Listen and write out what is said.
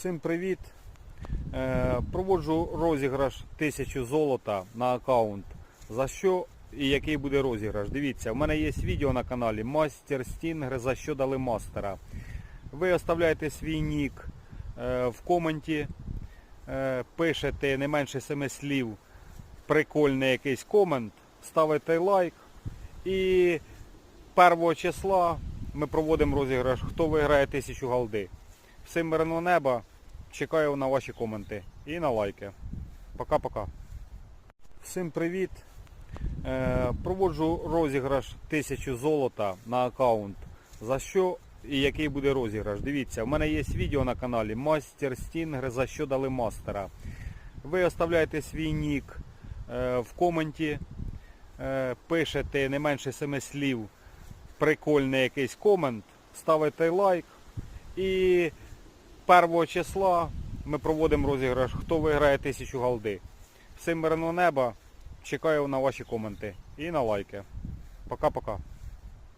Всім привіт! Е, Проводжу розіграш 1000 золота на аккаунт. За що і який буде розіграш? Дивіться, в мене є відео на каналі Мастер Стінгер за що дали мастера. Ви оставляєте свій нік е, в коменті, е, пишете не менше 7 слів, прикольний якийсь комент, ставите лайк і 1 числа ми проводимо розіграш, хто виграє 1000 галди. Всім мирного неба. Чекаю на ваші коменти і на лайки. Пока-пока. Всім привіт. Е, проводжу розіграш 1000 золота на аккаунт. За що і який буде розіграш? Дивіться, в мене є відео на каналі Мастер Стінгер за що дали мастера. Ви оставляєте свій нік е, в коменті, е, пишете не менше 7 слів, прикольний якийсь комент, ставите лайк і 1 числа ми проводимо розіграш, хто виграє 1000 голди. Всім мирного неба. Чекаю на ваші коменти і на лайки. Пока-пока.